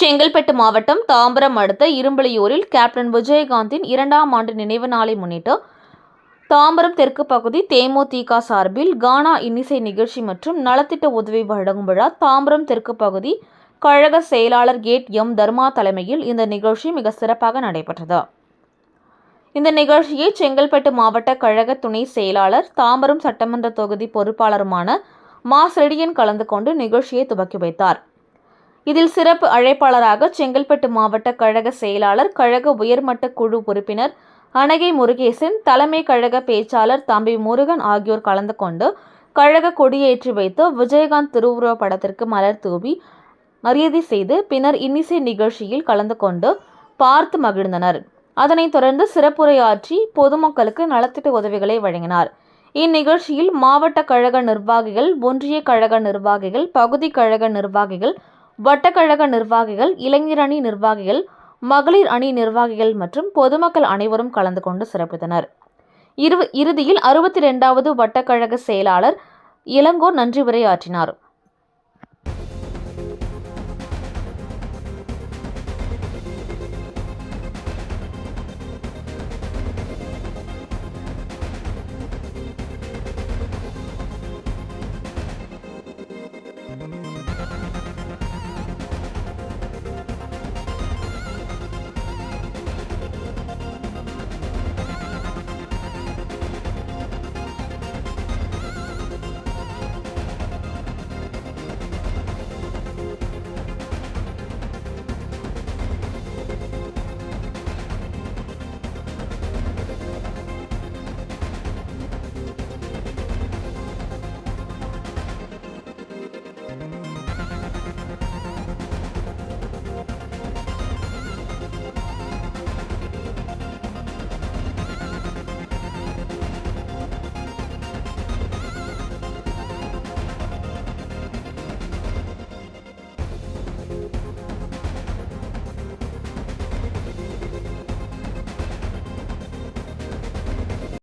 செங்கல்பட்டு மாவட்டம் தாம்பரம் அடுத்த இரும்பலியூரில் கேப்டன் விஜயகாந்தின் இரண்டாம் ஆண்டு நினைவு நாளை முன்னிட்டு தாம்பரம் தெற்கு பகுதி தேமுதிக சார்பில் கானா இன்னிசை நிகழ்ச்சி மற்றும் நலத்திட்ட உதவி வழங்கும் விழா தாம்பரம் தெற்கு பகுதி கழக செயலாளர் கேட் எம் தர்மா தலைமையில் இந்த நிகழ்ச்சி மிக சிறப்பாக நடைபெற்றது. இந்த நிகழ்ச்சியை செங்கல்பட்டு மாவட்ட கழக துணை செயலாளர் தாம்பரம் சட்டமன்ற தொகுதி பொறுப்பாளருமான மா செடியன் கலந்து கொண்டு நிகழ்ச்சியை துவக்கி வைத்தார். இதில் சிறப்பு அழைப்பாளராக செங்கல்பட்டு மாவட்ட கழக செயலாளர் கழக உயர்மட்ட குழு உறுப்பினர் அனகை முருகேசன் தலைமை கழக பேச்சாளர் தம்பி முருகன் ஆகியோர் கலந்து கொண்டு கழக கொடியேற்றி வைத்து விஜயகாந்த் திருவுருவப் படத்திற்கு மலர் தூவி மரியாதை செய்து பின்னர் இன்னிசை நிகழ்ச்சியில் கலந்து கொண்டு பார்த்து மகிழ்ந்தனர். அதனைத் தொடர்ந்து சிறப்புரையாற்றி பொதுமக்களுக்கு நலத்திட்ட உதவிகளை வழங்கினார். இந்நிகழ்ச்சியில் மாவட்ட கழக நிர்வாகிகள் ஒன்றிய கழக நிர்வாகிகள் பகுதி கழக நிர்வாகிகள் வட்டக்கழக நிர்வாகிகள் இளைஞர் அணி நிர்வாகிகள் மகளிர் அணி நிர்வாகிகள் மற்றும் பொதுமக்கள் அனைவரும் கலந்து கொண்டு சிறப்பித்தனர். இரு இறுதியில் அறுபத்தி ரெண்டாவது வட்டக்கழக செயலாளர் இளங்கோ நன்றி உரையாற்றினார்.